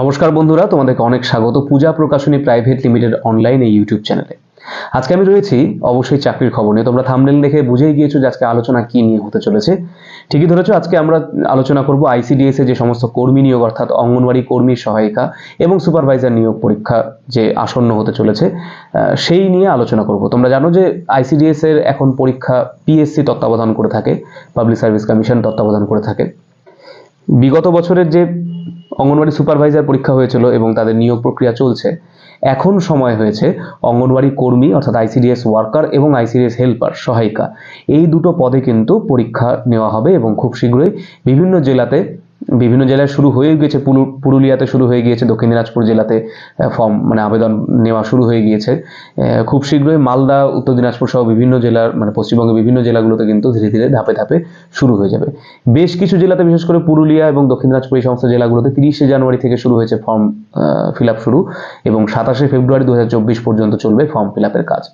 নমস্কার বন্ধুরা, তোমাদেরকে অনেক স্বাগত। Puja Prakashani private limited online এই ইউটিউব চ্যানেলে। আজকে আমি রয়েছি অবশ্যই চাকরির খবর নিয়ে। তোমরা থামলেন দেখে বুঝেই গিয়েছো যে আজকে আলোচনা কি নিয়ে হতে চলেছে। ঠিকই ধরেছো, আজকে আমরা আলোচনা করব আইসিডিএস এর যে সমস্ত কর্মী নিয়োগ, অর্থাৎ অঙ্গনওয়াড়ি কর্মী সহায়িকা এবং সুপারভাইজার নিয়োগ পরীক্ষা যে আসন্ন হতে চলেছে সেই নিয়ে আলোচনা করব। তোমরা জানো যে আইসিডিএস এর এখন পরীক্ষা পিএসসি তত্ত্বাবধান করে থাকে পাবলিক সার্ভিস কমিশন তত্ত্বাবধান করে থাকে। বিগত বছরের যে অঙ্গনওয়াড়ি সুপারভাইজার পরীক্ষা হয়েছিল এবং তাদের নিয়োগ প্রক্রিয়া চলছে। এখন সময় হয়েছে অঙ্গনওয়াড়ি কর্মী অর্থাৎ আইসিডিএস ওয়ার্কার এবং আইসিডিএস হেল্পার সহায়িকা। এই দুটো পদে কিন্তু পরীক্ষা নেওয়া হবে এবং খুব শীঘ্রই বিভিন্ন জেলাতে বিভিন্ন জেলায় শুরু হয়ে পুরু- পুরুলিয়াতে শুরু হয়ে গিয়েছে, দক্ষিণ দিনাজপুর জেলাতে ফর্ম মানে আবেদন নেওয়া শুরু হয়ে গিয়েছে। খুব শীঘ্রই মালদা, উত্তর দিনাজপুর সহ বিভিন্ন জেলার মানে পশ্চিমবঙ্গের বিভিন্ন জেলাগুলোতে কিন্তু ধীরে ধীরে ধাপে ধাপে শুরু হয়ে যাবে। বেশ কিছু জেলাতে, বিশেষ করে পুরুলিয়া এবং দক্ষিণ দিনাজপুর এই সমস্ত জেলাগুলোতে তিরিশে জানুয়ারি থেকে শুরু হয়েছে ফর্ম ফিল আপ শুরু এবং সাতাশে ফেব্রুয়ারি দু হাজার চব্বিশ পর্যন্ত চলবে ফর্ম ফিল আপের কাজ।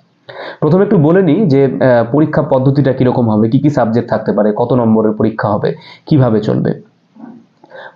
প্রথমে একটু বলে নিই যে পরীক্ষা পদ্ধতিটা কীরকম হবে, কী কী সাবজেক্ট থাকতে পারে, কত নম্বরের পরীক্ষা হবে, কীভাবে চলবে।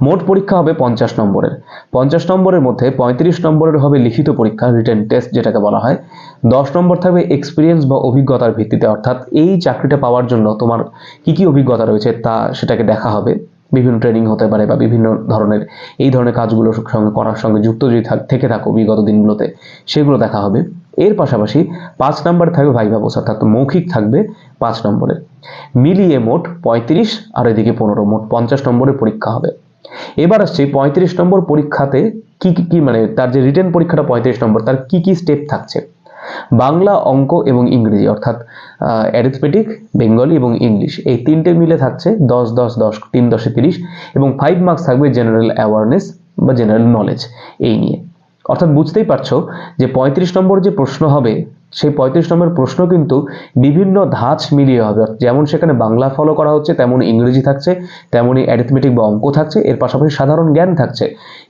মোট পরীক্ষা হবে পঞ্চাশ নম্বরের। পঞ্চাশ নম্বরের মধ্যে পঁয়ত্রিশ নম্বরের হবে লিখিত পরীক্ষা রিটেন টেস্ট যেটাকে বলা হয়। দশ নম্বর থাকবে এক্সপিরিয়েন্স বা অভিজ্ঞতার ভিত্তিতে, অর্থাৎ এই চাকরিটা পাওয়ার জন্য তোমার কি কি অভিজ্ঞতা রয়েছে তা সেটাকে দেখা হবে। বিভিন্ন ট্রেনিং হতে পারে বা বিভিন্ন ধরনের এই ধরনের কাজগুলোর সঙ্গে করার সঙ্গে যুক্ত যদি থাক- থেকে বিগত দিনগুলোতে, সেগুলো দেখা হবে। এর পাশাপাশি পাঁচ নম্বর থাকবে ভাইভা বস, অর্থাৎ মৌখিক থাকবে পাঁচ নম্বরের। মিলিয়ে মোট পঁয়ত্রিশ, আর এদিকে পনেরো, মোট পঞ্চাশ নম্বরের পরীক্ষা হবে। এবার আসছে পঁয়ত্রিশ নম্বর পরীক্ষাতে কি কি মানে তার যে রিটেন পরীক্ষাটা পঁয়ত্রিশ নম্বর, তার কি কি স্টেপ থাকছে? বাংলা, অঙ্ক এবং ইংরেজি, অর্থাৎ অ্যারিথমেটিক বেঙ্গলি এবং ইংলিশ এই তিনটে মিলে থাকছে দশ দশ দশ, তিন দশে তিরিশ এবং ফাইভ মার্কস থাকবে জেনারেল অ্যাওয়ারনেস বা জেনারেল নলেজ এই নিয়ে। অর্থাৎ বুঝতেই পারছ যে পঁয়ত্রিশ নম্বর যে প্রশ্ন হবে সেই পঁয়ত্রিশ নম্বর প্রশ্ন কিন্তু বিভিন্ন ধাঁচ মিলিয়ে হবে। যেমন সেখানে বাংলা ফলো করা হচ্ছে তেমন ইংরেজি থাকছে, তেমনই অ্যারিথমেটিক বা অঙ্ক থাকছে, এর পাশাপাশি সাধারণ জ্ঞান থাকছে।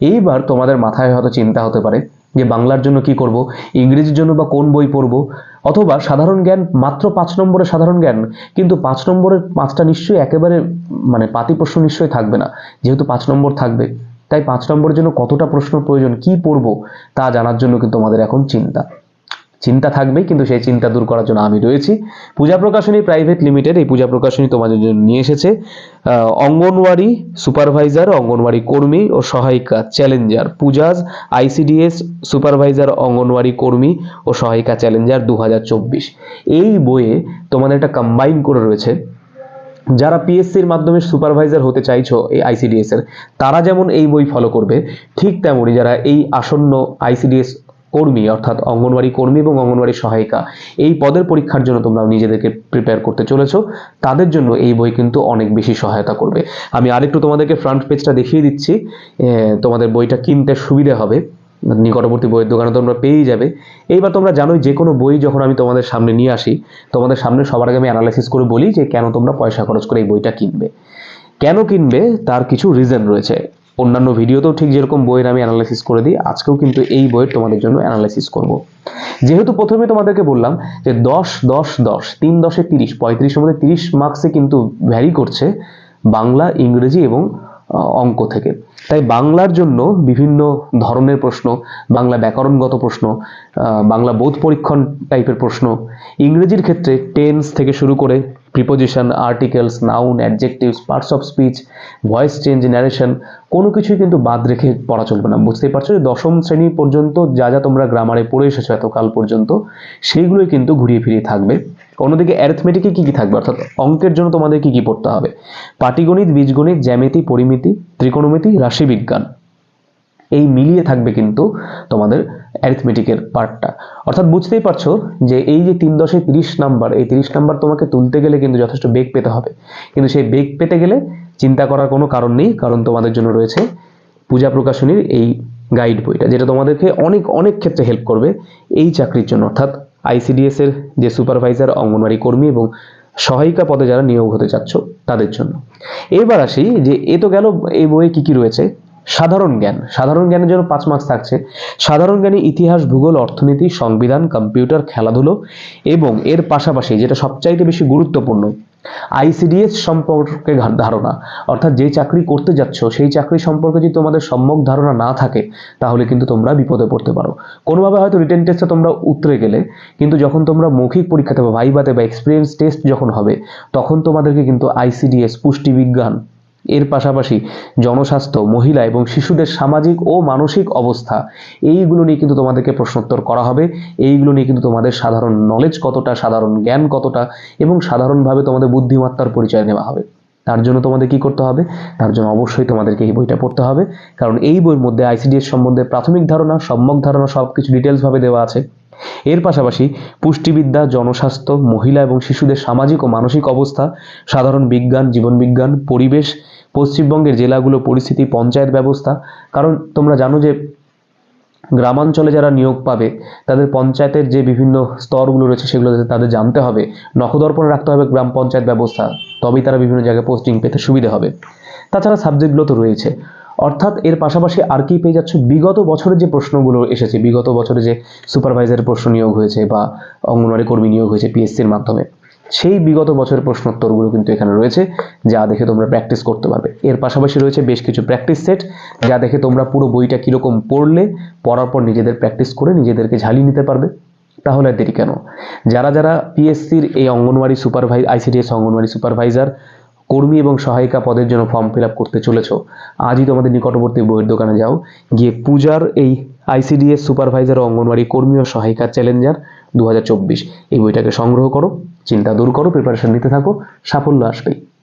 এইবার তোমাদের মাথায় হয়তো চিন্তা হতে পারে যে বাংলার জন্য কি করব, ইংরেজির জন্য বা কোন বই পড়ব, অথবা সাধারণ জ্ঞান মাত্র পাঁচ নম্বরের সাধারণ জ্ঞান, কিন্তু পাঁচ নম্বরের পাঁচটা নিশ্চয়ই একেবারে মানে পাতি প্রশ্ন নিশ্চয়ই থাকবে না, যেহেতু পাঁচ নম্বর থাকবে। তাই পাঁচ নম্বরের জন্য কতটা প্রশ্ন প্রয়োজন, কি পড়ব, তা জানার জন্য কিন্তু আমাদের এখন চিন্তা। চিন্তা থাকবে কিন্তু সেই চিন্তা দূর করার জন্য আমি রয়েছি। পূজা প্রকাশনী প্রাইভেট লিমিটেড, এই পূজা প্রকাশনী তোমাদের জন্য নিয়ে এসেছে। অঙ্গনওয়াড়ি সুপারভাইজার, অঙ্গনওয়াড়ি কর্মী ও সহায়িকা challenger Puja's, ICDS supervisor, anganwadi কর্মী ও সহায়িকা চ্যালেঞ্জার দু হাজার চব্বিশ। এই বইয়ে তোমাদের একটা কম্বাইন করে রয়েছে। যারা পিএসসির মাধ্যমে সুপারভাইজার হতে চাইছো এই আইসিডিএস এর, তারা যেমন এই বই ফলো করবে, ঠিক তেমনই যারা এই আসন্ন আইসিডিএস কর্মী, অর্থাৎ অঙ্গনওয়াড়ি কর্মী এবং অঙ্গনওয়াড়ি সহায়িকা, এই পদের পরীক্ষার জন্য তোমরা নিজেদেরকে প্রিপেয়ার করতে চলেছো। তাদের জন্য এই বই কিন্তু অনেক বেশি সহায়তা করবে। আমি আরেকটু তোমাদেরকে ফ্রন্ট পেজটা দেখিয়ে দিচ্ছি। তোমাদের বইটা কিনতে সুবিধা হবে। নিকটবর্তী বইয়ের দোকানে তোমরা পেয়েই যাবে। এইবার তোমরা জানোই যে কোনো বই যখন আমি তোমাদের সামনে নিয়ে আসি, তোমাদের সামনে সবার আগে আমি অ্যানালাইসিস করে বলি যে কেন তোমরা পয়সা খরচ করে এই বইটা কিনবে। কেন কিনবে? তার কিছু রিজন রয়েছে। অন্যান্য ভিডিওতেও ঠিক যেরকম বইয়ের আমি অ্যানালাইসিস করে দিই, আজকেও কিন্তু এই বইয়ের তোমাদের জন্য অ্যানালাইসিস করব। যেহেতু প্রথমে তোমাদেরকে বললাম যে দশ দশ দশ, তিন দশে তিরিশ, পঁয়ত্রিশের মধ্যে তিরিশ মার্কসে কিন্তু ভ্যারি করছে বাংলা, ইংরেজি এবং অঙ্ক থেকে। তাই বাংলার জন্য বিভিন্ন ধরনের প্রশ্ন, বাংলা ব্যাকরণগত প্রশ্ন বাংলা বোধ পরীক্ষণ টাইপের প্রশ্ন, ইংরেজির ক্ষেত্রে টেন্স থেকে শুরু করে preposition articles noun adjectives parts of speech voice change narration কোনো কিছুই কিন্তু বাদ রেখে পড়া চলবে না। বুঝতেই পারছ যে দশম শ্রেণি পর্যন্ত যা যা তোমরা গ্রামারে পড়ে এসেছ এতকাল পর্যন্ত, সেইগুলোই কিন্তু ঘুরিয়ে ফিরিয়ে থাকবে। অন্যদিকে অ্যারিথমেটিকে কী কী থাকবে? অর্থাৎ অঙ্কের জন্য তোমাদের কী কী পড়তে হবে? পাটিগণিত, বীজগণিত, জ্যামিতি, পরিমিতি, ত্রিকোণমিতি, রাশিবিজ্ঞান। এই মিলিয়ে থাকবে কিন্তু তোমাদের অ্যারিথমেটিকের পার্টটা অর্থাৎ বুঝতেই পারছ যে এই যে তিন দশে তিরিশ নাম্বার এই তিরিশ নাম্বার তোমাকে তুলতে গেলে কিন্তু যথেষ্ট বেগ পেতে হবে। কিন্তু সেই বেগ পেতে গেলে চিন্তা করার কোনো কারণ নেই, কারণ তোমাদের জন্য রয়েছে পূজা প্রকাশনীর এই গাইড বইটা, যেটা তোমাদেরকে অনেক অনেক ক্ষেত্রে হেল্প করবে এই চাকরির জন্য। অর্থাৎ আইসিডিএস এর যে সুপারভাইজার অঙ্গনওয়াড়ি কর্মী এবং সহায়িকা পদে যারা নিয়োগ হতে চাচ্ছ তাদের জন্য। এবার আসি যে এ তো গেল, এই বইয়ে কি কি রয়েছে? সাধারণ জ্ঞান। সাধারণ জ্ঞানের জন্য পাঁচ মার্কস থাকছে। সাধারণ জ্ঞানে ইতিহাস, ভূগোল, অর্থনীতি, সংবিধান, কম্পিউটার, খেলাধুলো এবং এর পাশাপাশি যেটা সবচাইতে বেশি গুরুত্বপূর্ণ, আইসিডিএস সম্পর্কে ধারণা। অর্থাৎ যে চাকরি করতে যাচ্ছ, সেই চাকরি সম্পর্কে যদি তোমাদের সম্যক ধারণা না থাকে, তাহলে কিন্তু তোমরা বিপদে পড়তে পারো। কোনোভাবে হয়তো রিটেন টেস্টে তোমরা উতরে গেলে, কিন্তু যখন তোমরা মৌখিক পরীক্ষাতে বা ভাইবাতে বা এক্সপিরিয়েন্স টেস্ট যখন হবে, তখন তোমাদেরকে কিন্তু আইসিডিএস, পুষ্টিবিজ্ঞান এর পাশাপাশি জনস্বাস্থ্য, মহিলা এবং শিশুদের সামাজিক ও মানসিক অবস্থা, এইগুলো নিয়ে কিন্তু তোমাদেরকে প্রশ্নোত্তর করা হবে। এইগুলো নিয়ে কিন্তু তোমাদের সাধারণ নলেজ কতটা, সাধারণ জ্ঞান কতটা এবং সাধারণভাবে তোমাদের বুদ্ধিমত্তার পরিচয় নেওয়া হবে। তার জন্য তোমাদের কি করতে হবে? তার জন্য অবশ্যই তোমাদেরকে এই বইটা পড়তে হবে। কারণ এই বইয়ের মধ্যে আইসিডিএস সম্বন্ধে প্রাথমিক ধারণা, সম্যক ধারণা সব কিছু ডিটেলসভাবে দেওয়া আছে। এর পাশাপাশি পুষ্টিবিদ্যা, জনস্বাস্থ্য, মহিলা এবং শিশুদের সামাজিক ও মানসিক অবস্থা, সাধারণ বিজ্ঞান জীবনবিজ্ঞান পরিবেশ, পশ্চিমবঙ্গের জেলাগুলো, পরিস্থিতি, পঞ্চায়েত ব্যবস্থা। কারণ তোমরা জানো যে গ্রামাঞ্চলে যারা নিয়োগ পাবে, তাদের পঞ্চায়েতের যে বিভিন্ন স্তরগুলো রয়েছে সেগুলো তাদের জানতে হবে। নখদর্পণ রাখতে হবে গ্রাম পঞ্চায়েত ব্যবস্থা, তবেই তারা বিভিন্ন জায়গায় পোস্টিং পেতে সুবিধা হবে। তাছাড়া সাবজেক্টগুলো তো রয়েছে। অর্থাৎ এর পাশাপাশি আর কি পেয়ে যাচ্ছে? বিগত বছরের যে প্রশ্নগুলো এসেছে, বিগত বছরে যে সুপারভাইজারের প্রশ্ন নিয়োগ হয়েছে বা অঙ্গনওয়াড়ি কর্মী নিয়োগ হয়েছে পিএসসির মাধ্যমে, সেই বিগত বছরের প্রশ্নোত্তরগুলো কিন্তু এখানে রয়েছে, যা দেখে তোমরা প্র্যাকটিস করতে পারবে। এর পাশাপাশি রয়েছে বেশ কিছু প্র্যাকটিস সেট যা দেখে তোমরা পুরো বইটা কীরকম পড়লে, পড়ার পর নিজেদের প্র্যাকটিস করে নিজেদেরকে ঝালিয়ে নিতে পারবে। তাহলে আর দেরি কেন? যারা যারা পিএসসির এই anganwadi supervisor ICDS anganwadi supervisor কর্মী এবং সহায়িকা পদের জন্য ফর্ম ফিল করতে চলেছ, আজই তোমাদের নিকটবর্তী বইয়ের দোকানে যাও। গিয়ে পূজার এই আইসিডিএস সুপারভাইজার অঙ্গনওয়াড়ি কর্মী ও সহায়িকা চ্যালেঞ্জার দু হাজার চব্বিশ এই বইটাকে সংগ্রহ করো, চিন্তা দূর করো প্রিপারেশন নিতে থাকো, সাফল্য আসবেই।